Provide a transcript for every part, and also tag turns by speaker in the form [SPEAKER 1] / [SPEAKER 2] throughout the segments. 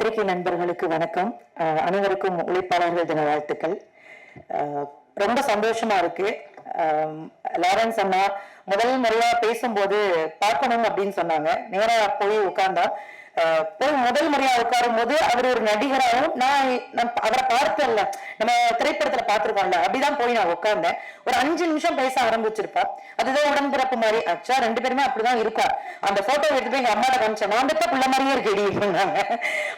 [SPEAKER 1] பத்திரிகை நண்பர்களுக்கு வணக்கம். அஹ் அனைவருக்கும் உழைப்பாளர்கள் தின வாழ்த்துக்கள். ரொம்ப சந்தோஷமா இருக்கு. அஹ் லாரன்ஸ் அண்ணா முதல் முறையா பேசும்போது பார்க்கணும் அப்படின்னு சொன்னாங்க. நேரா போய் உட்கார்ந்தா போய் முதல் முறையா உட்காரும் போது அவர் ஒரு நடிகராகவும் நான் அவரை பார்த்தேன்ல. நம்ம திரைப்படத்துல பாத்திருக்கோம்ல அப்படிதான் போய் நான் உட்கார்ந்தேன். ஒரு அஞ்சு நிமிஷம் பேச ஆரம்பிச்சிருப்பா. அதுதான் உடன்பிறப்பு மாதிரி ஆக்சுவலா ரெண்டு பேருமே அப்படிதான் இருக்கோம் அந்த போட்டோ எடுத்து போய் எங்க அம்மாட்ட காமிச்சேன் நான் பெத்த பிள்ளை மாதிரியே இருக்கேடி அப்படின்னாங்க.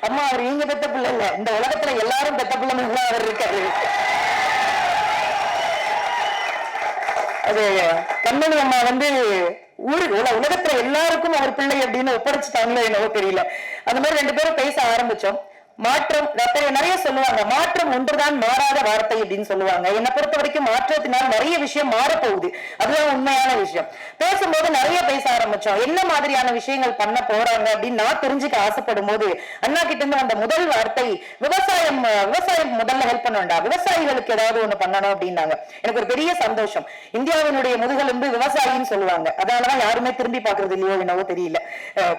[SPEAKER 1] அம்மா அவர் நீங்க பெத்த பிள்ளை இல்ல. இந்த உலகத்துல எல்லாரும் பெத்த பிள்ளை மாதிரி தான் அவர் இருக்காரு. அது கண்மணி அம்மா வந்து ஊரு உலகத்துல எல்லாருக்கும் அவர் பிள்ளை அப்படின்னு ஒப்படைச்சிட்டாங்களோ என்னவோ தெரியல. அந்த மாதிரி ரெண்டு பேரும் பேச ஆரம்பிச்சோம். மாற்றம் நிறைய சொல்லுவாங்க மாற்றம் ஒன்றுதான் மாறாத வார்த்தை அப்படின்னு சொல்லுவாங்க. என்னை பொறுத்த வரைக்கும் மாற்றத்தினால் நிறைய விஷயம் மாறப்போகுது. அதுதான் உண்மையான விஷயம். பேசும்போது நிறைய பேச ஆரம்பிச்சோம். என்ன மாதிரியான விஷயங்கள் பண்ண போறாங்க அப்படின்னு நான் தெரிஞ்சுக்க ஆசைப்படும் போது அண்ணா கிட்ட இருந்து வந்த முதல் வார்த்தை விவசாயம் விவசாயம் முதல்ல ஹெல்ப் பண்ணணும்டா விவசாயிகளுக்கு ஏதாவது ஒண்ணு பண்ணணும் அப்படின்னாங்க. எனக்கு ஒரு பெரிய சந்தோஷம். இந்தியாவினுடைய முதுகெலும்பு விவசாயின்னு சொல்லுவாங்க. அதனாலதான் யாருமே திரும்பி பாக்குறது இல்லையோ என்னவோ தெரியல.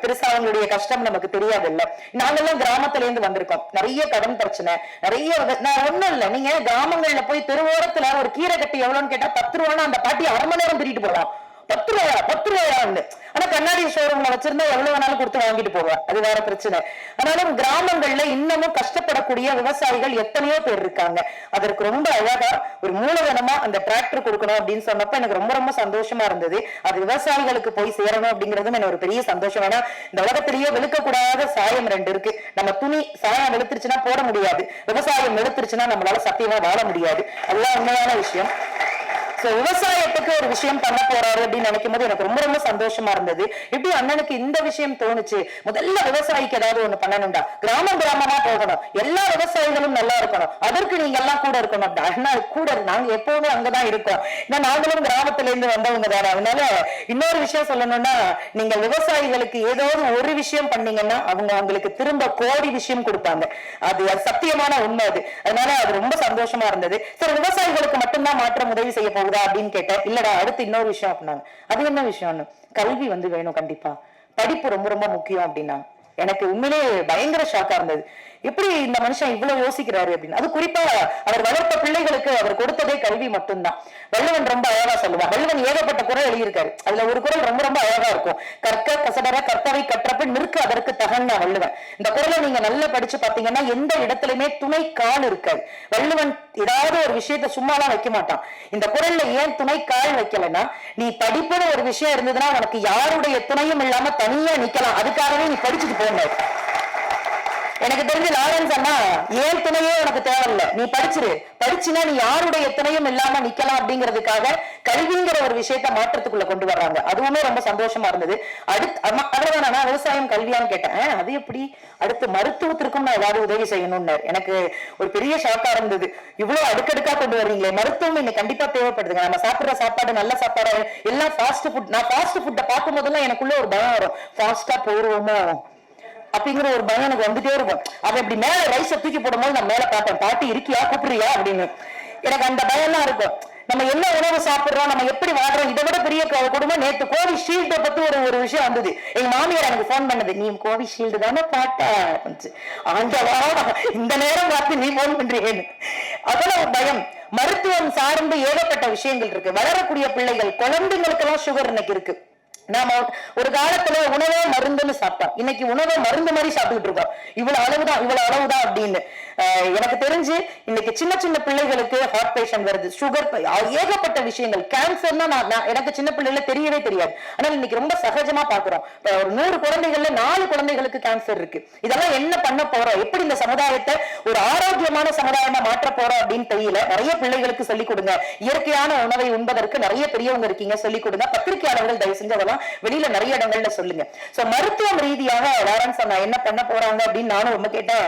[SPEAKER 1] பெருசா அவங்களுடைய கஷ்டம் நமக்கு தெரியாது இல்ல நாங்கெல்லாம் கிராமத்துல இருந்து வந்திருக்கோம். நிறைய கடன் பிரச்சனை நிறைய நான் ஒண்ணும் இல்ல. நீங்க கிராமங்கள்ல போய் தெருவோரத்துல ஒரு கீரை கட்டி எவ்வளவுன்னு கேட்டா பத்து ரூபான்னு அந்த பாட்டி அரை மணி நேரம் திருட்டு போகலாம் பத்து ரூபாயா பத்து ரூபாயான்னு ஆனா கண்ணாடி ஷோரூம்ல வச்சிருந்தா எவ்வளவு வேணாலும் கொடுத்து வாங்கிட்டு போவேன் அது வேற பிரச்சனை. ஆனாலும் கிராமங்கள்ல இன்னமும் கஷ்டப்படக்கூடிய விவசாயிகள் எத்தனையோ பேர் இருக்காங்க. அதற்கு ரொம்ப அழகா ஒரு மூலதனமா அந்த டிராக்டர் கொடுக்கணும் அப்படின்னு சொன்னப்ப எனக்கு ரொம்ப ரொம்ப சந்தோஷமா இருந்தது. அது விவசாயிகளுக்கு போய் சேரணும் அப்படிங்கறதும் எனக்கு ஒரு பெரிய சந்தோஷம். ஏன்னா இந்த உலகத்திலேயே வெளுக்கக்கூடாத சாயம் ரெண்டு இருக்கு. நம்ம துணி சாயம் வெளுத்துருச்சுன்னா போட முடியாது. விவசாயம் வெளுத்துருச்சுன்னா நம்மளால சத்தியமா வாழ முடியாது. அதுதான் உண்மையான விஷயம். சோ விவசாயத்துக்கு ஒரு விஷயம் பண்ண போறாரு அப்படின்னு நினைக்கும் போது எனக்கு ரொம்ப ரொம்ப சந்தோஷமா இருந்தது. இப்படி அண்ணனுக்கு இந்த விஷயம் தோணுச்சு? முதல்ல விவசாயிக்கு ஏதாவது ஒண்ணு பண்ணணும்டா. கிராமம் கிராமமா போகணும். எல்லா விவசாயிகளும் நல்லா இருக்கணும். அதற்கு நீங்க எல்லாம் கூட இருக்கணும். அண்ணா கூட நாங்க எப்பவுமே அங்கதான் இருக்கோம். ஏன்னா நாங்களும் கிராமத்துல இருந்து வந்தவங்க தானே. அதனால இன்னொரு விஷயம் சொல்லணும்னா நீங்க விவசாயிகளுக்கு ஏதாவது ஒரு விஷயம் பண்ணீங்கன்னா அவங்க அவங்களுக்கு திரும்ப கோடி விஷயம் கொடுப்பாங்க. அது அது சத்தியமான உண்மை அது. அதனால அது ரொம்ப சந்தோஷமா இருந்தது. சரி விவசாயிகளுக்கு மட்டும்தான் மாற்றம் உதவி செய்ய போகுது. அப்படின்னு கேட்டேன் இல்லடா அடுத்து இன்னொரு விஷயம் அப்படின்னாங்க. அது என்ன விஷயம்னு? கல்வி வந்து வேணும் கண்டிப்பா. படிப்பு ரொம்ப ரொம்ப முக்கியம் அப்படின்னா. எனக்கு உண்மையிலே பயங்கர ஷாக்கா இருந்தது. எப்படி இந்த மனுஷன் இவ்வளவு யோசிக்கிறாரு அப்படின்னு? அது குறிப்பா அவர் வளர்த்த பிள்ளைகளுக்கு அவர் கொடுத்ததே கல்வி மட்டும்தான். வள்ளுவன் ரொம்ப அழகா சொல்லுவான் வள்ளுவன் ஏகப்பட்ட குரல் எழுதியிருக்காரு. அதுல ஒரு குரல் ரொம்ப ரொம்ப அழகா இருக்கும். கற்க கசடர கற்பவை கற்றப்ப நிற்க அதற்கு தகன்னா வள்ளுவன். இந்த குரலை நீங்க நல்லா படிச்சு பாத்தீங்கன்னா எந்த இடத்துலயுமே துணை கால் இருக்காது. வள்ளுவன் ஏதாவது ஒரு விஷயத்த சும்மாலாம் வைக்க மாட்டான். இந்த குரல்ல ஏன் துணை கால் வைக்கலன்னா நீ படிப்புன்னு ஒரு விஷயம் இருந்ததுன்னா உனக்கு யாருடைய துணையும் இல்லாம தனியா நிக்கலாம். அதுக்காகவே நீ படிச்சுட்டு போகணும் எனக்கு தெரிஞ்சு லாரன்ஸ் அண்ணா ஏன் துணையே உனக்கு தேவையில்ல? நீ படிச்சிரு. படிச்சுனா நீ யாருடைய துணையும் இல்லாம நிக்கலாம் அப்படிங்கிறதுக்காக கல்விங்கிற ஒரு விஷயத்த மாற்றத்துக்குள்ள கொண்டு வர்றாங்க. அதுவுமே ரொம்ப சந்தோஷமா இருந்தது. அடுத்து அவ்வளவுதான் நான் விவசாயம் கல்வியான்னு கேட்டேன். அது எப்படி? அடுத்து மருத்துவத்திற்கும் நான் ஏதாவது உதவி செய்யணும்னு எனக்கு ஒரு பெரிய ஷாக்கா இருந்தது. இவ்வளவு அடுக்கடுக்கா கொண்டு வர்றீங்களே. மருத்துவம் இன்னைக்கு கண்டிப்பா தேவைப்படுதுங்க. நம்ம சாப்பிடுற சாப்பாடு நல்ல சாப்பாடு எல்லாம் ஃபாஸ்ட் ஃபுட் நான் ஃபாஸ்ட் ஃபுட்டை பார்க்கும் போதெல்லாம் எனக்குள்ள ஒரு பயம் வரும். ஃபாஸ்டா போடுவோமோ அப்படிங்கிற ஒரு பயம் எனக்கு வந்துட்டே இருக்கும். அதை இப்படி மேல ரைஸ தூக்கி போடும்போது நான் மேல பார்ப்பேன் பாட்டி இருக்கியா? கூப்பிடுறியா? அப்படின்னு. எனக்கு அந்த பயம்லாம் இருக்கும். நம்ம என்ன உணவு சாப்பிடுறோம் நம்ம எப்படி வாழ்றோம் இதை விட பெரிய குடும்பம் நேற்று நேத்து கோவிஷீல்டை பத்தி ஒரு ஒரு விஷயம் வந்தது. எங்க மாமியார் எனக்கு ஃபோன் பண்ணது நீ கோவிஷீல்டு தானே பாட்ட? ஆண்டவா இந்த நேரம் பார்த்து நீ போன் பண்றீங்கன்னு அவ்வளவு பயம். மருத்துவம் சார்ந்து ஏகப்பட்ட விஷயங்கள் இருக்கு. வளரக்கூடிய பிள்ளைகள் குழந்தைங்களுக்கெல்லாம் சுகர் இன்னைக்கு இருக்கு. நாம ஒரு காலத்துல உணவே மருந்துன்னு சாப்பிட்டோம் இன்னைக்கு உணவை மருந்து மாதிரி சாப்பிட்டுட்டு இருக்கோம் இவ்வளவு அளவுதான் இவ்வளவு அளவுதான் அப்படின்னு. எனக்கு தெரிஞ்சு இன்னைக்கு சின்ன சின்ன பிள்ளைகளுக்கு ஹார்ட் பேஷண்ட் வருது. சுகர் ஏகப்பட்ட விஷயங்கள். கேன்சர்னா நான் எனக்கு சின்ன பிள்ளைல தெரியவே தெரியாது. ஆனா இன்னைக்கு ரொம்ப சகஜமா பாக்குறோம் ஒரு நூறு குழந்தைகள்ல நாலு குழந்தைகளுக்கு கேன்சர் இருக்கு. இதெல்லாம் என்ன பண்ண போறோம்? எப்படி இந்த சமுதாயத்தை ஒரு ஆரோக்கியமான சமுதாயமா மாற்ற போறோம் அப்படின்னு தெரியல. நிறைய பிள்ளைகளுக்கு சொல்லிக் கொடுங்க. இயற்கையான உணவை உண்பதற்கு நிறைய பெரியவங்க இருக்கீங்க. சொல்லிக் கொடுங்க. பத்திரிகையாளர்கள் தயவு செஞ்சு அதெல்லாம் வெளியில நிறைய இடங்கள்ல சொல்லுங்க. சோ மருத்துவம் ரீதியாக லாரன்ஸ் அண்ணா என்ன பண்ண போறாங்க அப்படின்னு நானும் ரொம்ப கேட்டேன்.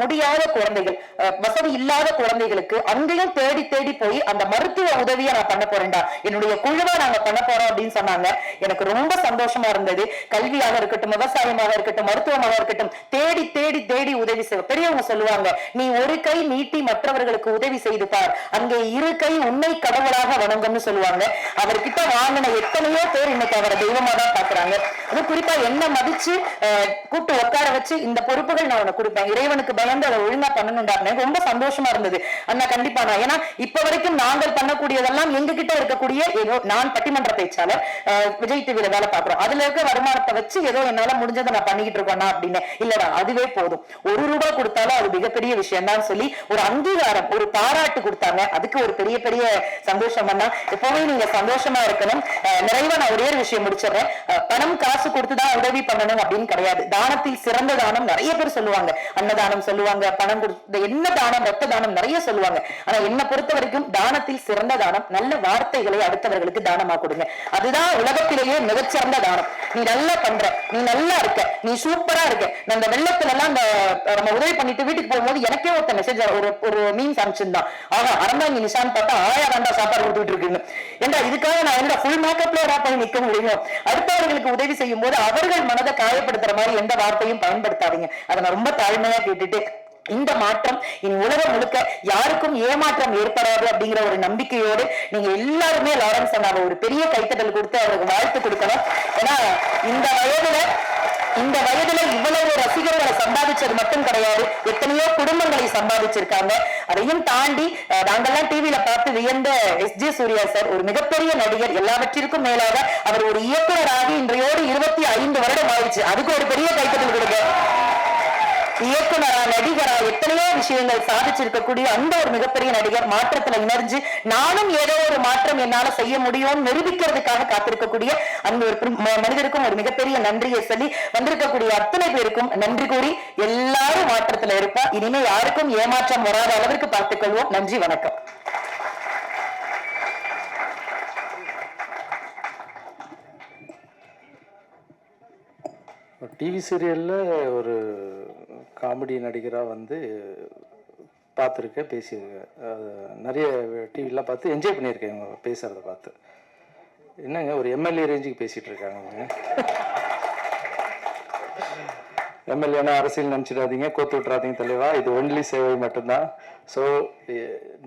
[SPEAKER 1] முடியாத குழந்தைகள் வசதி இல்லாத குழந்தைகளுக்கு அங்கேயும் தேடி தேடி போய் அந்த மருத்துவ உதவியை நான் பண்ண போறேன்டா. என்னுடைய குழுவா நாங்க பண்ண போறோம் அப்படின்னு சொன்னாங்க. எனக்கு ரொம்ப சந்தோஷமா இருந்தது. கல்வியாக இருக்கட்டும் விவசாயமாக இருக்கட்டும் மருத்துவமாக இருக்கட்டும் தேடி தேடி தேடி உதவி செய்வோம் பெரியவங்க சொல்லுவாங்க நீ ஒரு கை நீட்டி மற்றவர்களுக்கு உதவி செய்து பார். அங்கே இரு கை உன்னை கடவுளாக வணங்கும்னு சொல்லுவாங்க. அவர்கிட்ட வாங்கின எத்தனையோ பேர் இன்னைக்கு இன்னைக்கு அவரை தெய்வமா தான் பாக்குறாங்க அது குறிப்பா என்ன மதிச்சு கூப்பிட்டு உட்கார வச்சு இந்த பொறுப்புகள் நான் உனக்கு கொடுப்பேன். இறைவனுக்கு பயந்து அதை ஒழுங்கா பண்ணணும்டாருன்னு ரொம்ப சந்தோஷமா இருந்தது. அண்ணா கண்டிப்பா நான். ஏன்னா இப்ப வரைக்கும் நாங்கள் பண்ணக்கூடியதெல்லாம் எங்க கிட்ட இருக்கக்கூடிய ஏதோ நான் பட்டிமன்ற பேச்சாளர் விஜய் டிவியில வேலை பாக்குறோம் அதுல இருக்க வருமானத்தை வச்சு ஏதோ என்னால முடிஞ்சதை நான் பண்ணிக்கிட்டு இருக்கேன்னா அப்படின்னு. இல்லடா அதுவே போதும். ஒரு ரூபாய் கொடுத்தாலும் அது மிகப்பெரிய விஷயம் தான் சொல்லி ஒரு அங்கீகாரம் ஒரு பாராட்டு கொடுத்தாங்க. அதுக்கு ஒரு பெரிய பெரிய சந்தோஷம் தான் எப்பவுமே நீங்க சந்தோஷமா இருக்கணும். அஹ், நிறைவா நான் ஒரே விஷயம் முடிச்சிடுறேன் பணம் காசு கொடுத்துதான் உதவி பண்ணணும் அப்படின்னு கிடையாது. தானத்தில் சிறந்த தானம் நிறைய பேர் சொல்லுவாங்க. அன்னதானம் சொல்லுவாங்க பணம் கொடுத்து என்ன தானம் ரத்த தானம் நிறைய சொல்லுவாங்க. ஆனா என்ன பொறுத்த வரைக்கும் தானத்தில் சிறந்த தானம் நல்ல வார்த்தைகளை அடுத்தவர்களுக்கு தானமா கொடுங்க. அதுதான் உலகத்திலேயே மிகச்சிறந்த தானம். நீ நல்லா பண்ற. நீ நல்லா இருக்க. நீ சூப்பரா இருக்க. நான் வெள்ளத்துல எல்லாம் அந்த நம்ம உதவி பண்ணிட்டு வீட்டுக்கு போகும்போது எனக்கே ஒருத்த மெசேஜ் ஒரு ஒரு மீன்ஸ் அனுப்பிச்சிருந்தான். ஆஹா நீ நிஷான் பார்த்தா ஆயா தாண்டா சாப்பாடு கொடுத்துட்டு இருக்குன்னு. ஏண்டா இதுக்காக நான் என்ன ஃபுல் மேக்கப்ல போய் நிக்க முடியும்? அடுத்தவர்களுக்கு உதவி செய்யும் போது அவர்கள் மனதை காயப்படுத்துற மாதிரி எந்த வார்த்தையும் பயன்படுத்தாதீங்க. அதை நான் ரொம்ப தாழ்மையா கேட்டுட்டு இந்த மாற்றம் இன் உலகம் முழுக்க யாருக்கும் ஏமாற்றம் ஏற்படாது அப்படிங்கிற ஒரு நம்பிக்கையோடு நீங்க எல்லாருமே லாரன்ஸ் அண்ணாவை ஒரு பெரிய கைத்தட்டல் கொடுத்து அவருக்கு வாழ்த்து கொடுக்கணும். ஏன்னா இந்த வயதுல இந்த வயதுல இவ்வளவு ரசிகர்களை சம்பாதிச்சது மட்டும் கிடையாது. எத்தனையோ குடும்பங்களை சம்பாதிச்சிருக்காங்க. அதையும் தாண்டி அஹ், நாங்கெல்லாம் டிவியில பார்த்து வியந்த எஸ் ஜே சூர்யா சார் ஒரு மிகப்பெரிய நடிகர். எல்லாவற்றிற்கும் மேலாக அவர் ஒரு இயக்குநராகி இன்றையோடு இருபத்தி ஐந்து வருடம் ஆயிடுச்சு. அதுக்கு ஒரு பெரிய கைத்தட்டல் கொடுங்க. இயக்குனரா நடிகரா எத்தனையோ விஷயங்கள் சாதிச்சிருக்கக்கூடிய அந்த ஒரு மிகப்பெரிய நடிகர் மாற்றத்துல இணைஞ்சு நானும் ஏதோ ஒரு மாற்றம் என்னால செய்ய முடியும் நிரூபிக்கிறதுக்காக காத்திருக்கக்கூடிய அந்த ஒரு மனிதருக்கும் ஒரு மிகப்பெரிய நன்றியை சொல்லி வந்திருக்கக்கூடிய அத்தனை பேருக்கும் நன்றி கூறி எல்லாரும் மாற்றத்துல இருப்போம். இனிமே யாருக்கும் ஏமாற்றம் வராத அளவிற்கு பார்த்துக் கொள்வோம். நன்றி வணக்கம்.
[SPEAKER 2] டிவி சீரியலில் ஒரு காமெடி நடிகராக வந்து பார்த்துருக்கேன் பேசியிருக்கேன் நிறைய டிவிலாம் பார்த்து என்ஜாய் பண்ணியிருக்கேன் இவங்க பேசுகிறத பார்த்து. என்னங்க ஒரு எம்எல்ஏ ரேஞ்சுக்கு பேசிகிட்டு இருக்காங்க எம்எல்ஏனா அரசியல் நினச்சிடாதீங்க கோத்து விட்றாதீங்க தலைவா. இது ஒன்லி சேவை மட்டும்தான். ஸோ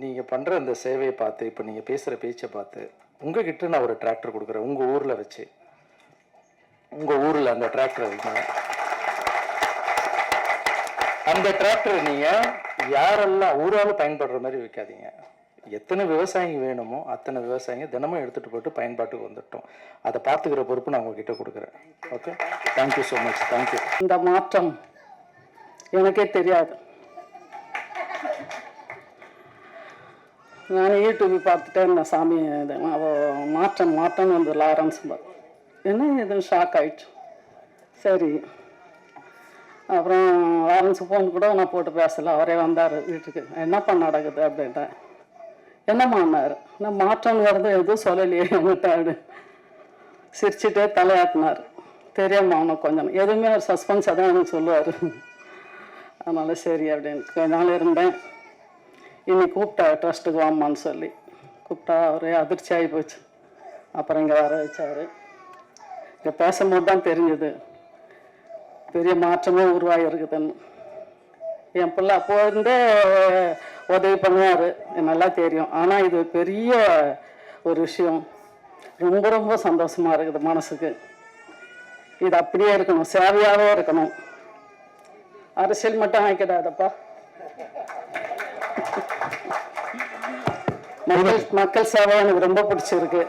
[SPEAKER 2] நீங்கள் பண்ணுற அந்த சேவையை பார்த்து இப்போ நீங்கள் பேசுகிற பேச்சை பார்த்து உங்ககிட்ட நான் ஒரு டிராக்டர் கொடுக்குறேன் உங்கள் ஊரில் வச்சு. உங்கள் ஊரில் அந்த டிராக்டர் இருக்குங்க அந்த டிராக்டர் நீங்கள் யாரெல்லாம் ஊரால் பயன்படுற மாதிரி வைக்காதீங்க. எத்தனை விவசாயிங்க வேணுமோ அத்தனை விவசாயிங்க தினமும் எடுத்துகிட்டு போட்டு பயன்பாட்டுக்கு வந்துட்டோம். அதை பார்த்துக்கிற பொறுப்பு நான் உங்ககிட்ட கொடுக்குறேன். Okay thank you so much thank you
[SPEAKER 3] இந்த மாற்றம் எனக்கே தெரியாது. நான் யூடியூப் பார்த்துட்டே இருந்தேன் சாமி மாற்றம் மாற்றம் வந்து லாரன்ஸ் பா- என்ன இது? ஷாக் ஆகிடுச்சு சரி. அப்புறம் லாரன்ஸ் ஃபோன் கூட நான் போட்டு பேசலை. அவரே வந்தார் வீட்டுக்கு. என்னப்பா நடக்குது அப்படின்ட்டேன் என்னம்மான்னாரு நான் மாற்றம் எதுவும் சொல்லலையே என்கிட்ட அப்படி. சிரிச்சுட்டே தலையாட்டினார். தெரியாமல் அவனுக்கு கொஞ்சம். எதுவுமே ஒரு சஸ்பென்ஸாக தான் எனக்கு சொல்லுவார். அதனால் சரி அப்படின்னு. கொஞ்ச நாள் இருந்தேன். இன்னைக்கு கூப்பிட்டா ட்ரஸ்ட்டுக்கு வாமான்னு சொல்லி. கூப்பிட்டா அவரே அதிர்ச்சி ஆகி போச்சு. அப்புறம் இங்கே வர வச்சார். இங்கே பேசும்போது தான் தெரிஞ்சது. பெரிய மாற்றமே உருவாகிருக்குதுன்னு என் பிள்ளை அப்போ இருந்தே உதவி பண்ணுவார். நல்லா தெரியும். ஆனால் இது பெரிய ஒரு விஷயம். ரொம்ப ரொம்ப சந்தோஷமாக இருக்குது மனசுக்கு. இது அப்படியே இருக்கணும். சேவையாகவே இருக்கணும். அரசியல் மட்டும் ஆகிக்கிடாதப்பா மக்கள் மக்கள் சேவை எனக்கு ரொம்ப பிடிச்சிருக்கு.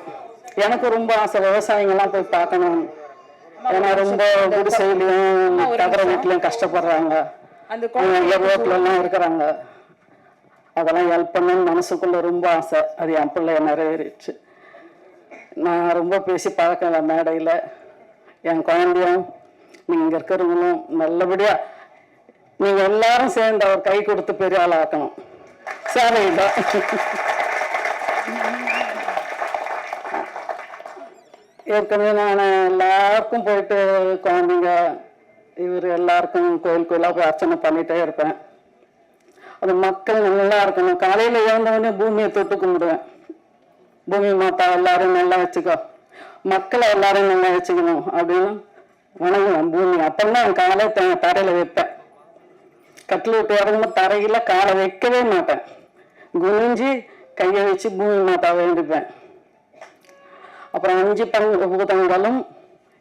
[SPEAKER 3] எனக்கு ரொம்ப ஆசை விவசாயிங்கெல்லாம் போய் பார்க்கணும். ஏன்னா ரொம்ப குடிசையிலையும் தகர வீட்லையும் கஷ்டப்படுறாங்க. எல்லாம் இருக்கிறாங்க. அதெல்லாம் ஹெல்ப் பண்ணணும்னு மனசுக்குள்ள ரொம்ப ஆசை. அது என் பிள்ளைய நிறைவேறிடுச்சு. நான் ரொம்ப பேசி பழக்கம் இல்லை மேடையில். என் குழந்தையும் நீங்கள் இருக்கிறவங்களும் நல்லபடியா நீங்கள் எல்லாரும் சேர்ந்து அவர் கை கொடுத்து பெரிய ஆளாக்கணும் சேவையில் ஏற்கனவே நான் எல்லாருக்கும் போயிட்டு குழந்தைங்க இவர் எல்லாருக்கும் கோயில் கோயிலாக போய் அர்ச்சனை பண்ணிட்டே இருப்பேன். அது மக்கள் நல்லா இருக்கணும். காலையில் எழுந்தவொடனே பூமியை தொட்டு கும்பிடுவேன். பூமி மாத்தா எல்லாரும் நல்லா வச்சுக்கோ. மக்களை எல்லாரும் நல்லா வச்சுக்கணும் அப்படின்னு வணங்குவேன் பூமி. அப்பந்தான் என் காலை த- தரையில வைப்பேன். கட்டில் விட்டு இறங்கும்போது தரையில காலை வைக்கவே மாட்டேன். குனிஞ்சு கையை வச்சு பூமி மாத்தா வேண்டிப்பேன். அப்புறம் அஞ்சு பங்கு பூதங்களும்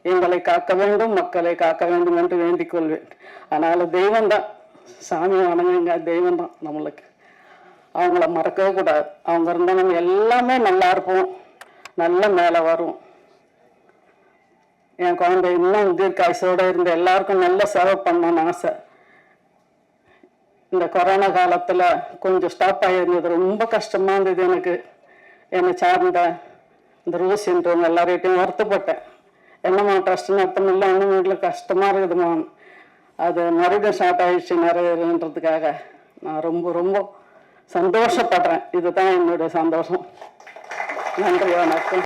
[SPEAKER 3] எங்களை காக்க வேண்டும் மக்களை காக்க வேண்டும் என்று வேண்டிக் கொள்வேன். அதனால தெய்வம்தான். சாமி வணங்குங்க தெய்வம் தான் நம்மளுக்கு. அவங்கள மறக்கவே கூடாது. அவங்க இருந்தால் நம்ம எல்லாமே நல்லா இருப்போம். நல்ல மேலே வரும். என் குழந்தை இன்னும் தீர்க்காயுசோட இருந்த எல்லாருக்கும் நல்ல சேவை பண்ணணும்னு ஆசை. இந்த கொரோனா காலத்தில் கொஞ்சம் ஸ்டாப் ஆகியிருந்தது ரொம்ப கஷ்டமாக இருந்தது எனக்கு. என்னை சார்ந்த இந்த ரூசின்றவங்க எல்லார்கிட்டையும் வருத்தப்பட்டேன். என்னம்மா ட்ரஸ்ட் நடத்தமில்ல ஒன்றும் வீட்டில் கஷ்டமாக இருக்குதுமா அது மறுபடியும் ஷார்ட் ஆயிடுச்சு நிறைவேறுன்றதுக்காக நான் ரொம்ப ரொம்ப சந்தோஷப்படுறேன். இதுதான் என்னுடைய சந்தோஷம். நன்றி வணக்கம்.